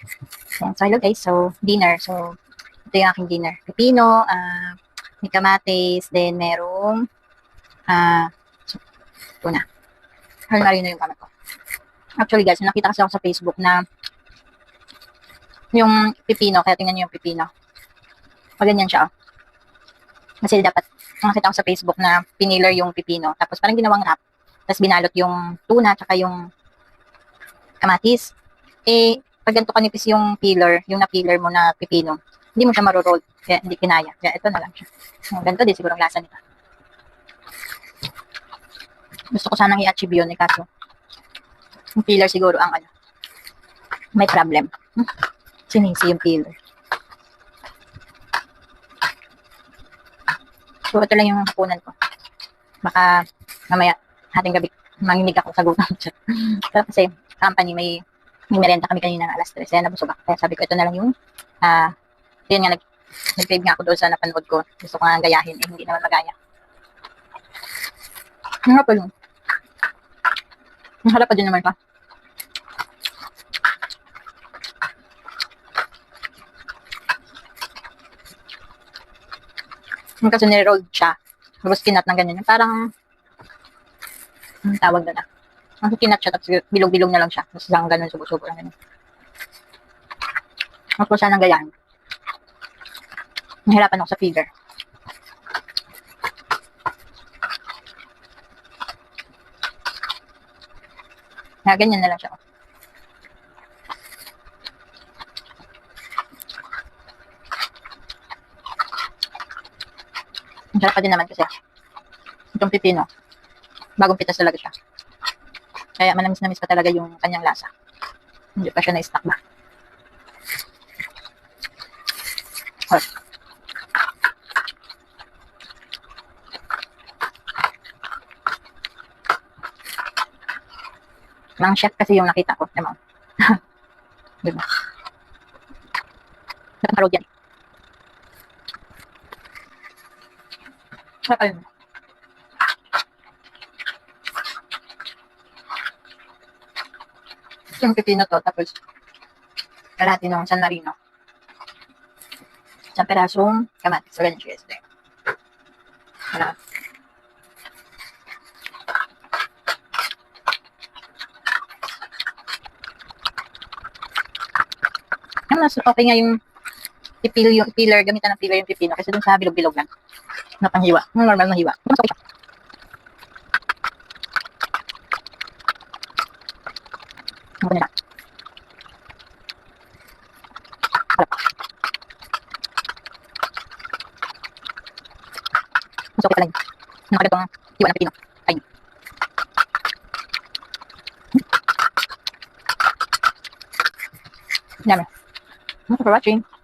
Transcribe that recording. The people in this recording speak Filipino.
Ayan, so hello guys, so dinner. So ito yung aking dinner. Pepino, ah may kamatis, then merong ah tuna. Hal marino yung kamay ko. Actually guys, nakita kasi ako sa Facebook na yung pipino, kaya tingnan niyo yung pipino. Maganyan siya. Oh. Kasi dapat, nakita ko sa Facebook na piniler yung pipino. Tapos parang ginawang wrap. Tapos binalot yung tuna, tsaka yung kamatis. Eh, pag ganito kanipis yung peeler, yung na-peeler mo na pipino, hindi mo siya maroroll. Kaya hindi kinaya. Kaya ito na lang siya. Oh, ganito din siguro ang lasa nito. Gusto ko sanang i-achieve yun, eh, kaso yung peeler siguro ang ano, may problem. Hmm. Sinisi yung peeler. So, ito lang yung hapunan ko. Baka mamaya, hating gabi, manginig ako sa gutom. Pero kasi, company, may may merenda kami kanina ng alas 3. Kaya nabusog ako. Kaya sabi ko, ito na lang yung, ah, yun nga, nag, nag-crave nga ako doon sa napanood ko. Gusto ko nga gayahin, eh, hindi naman magaya. Harap pa yun. Ang harap pa din naman pa. Kasi nirolled siya. Tapos kinat ng ganyan. Parang, ang tawag na na. Ang kinat siya, tapos bilog-bilog na lang siya. Tapos lang ganun, subo-subo lang ganun. Tapos siya ng gayaan. Nahirapan ako sa figure. Kaya ganyan na lang siya. Ang sarap pa din naman kasi. Itong pipino. Bagong pitas talaga siya. Kaya manamis-namis pa talaga yung kanyang lasa. Hindi pa siya na-stack ba. Hot. Mang chef kasi yung nakita ko. Diba? diba? Nakarood yan. Ayun. Yung pipino to, tapos kalahati ng San Marino. Isang perasong kamatis. So, ganyan siya guys. Wala. Mas okay nga yung ipil yung peeler, gamitan ng peeler yung pipino kasi dun sa bilog-bilog lang. Na panghiwa. Yung normal na hiwa. Mas okay Harap. Mas okay pala yun. Nakagat ang hiwa ng pipino. Ay. Dami. Thanks for watching.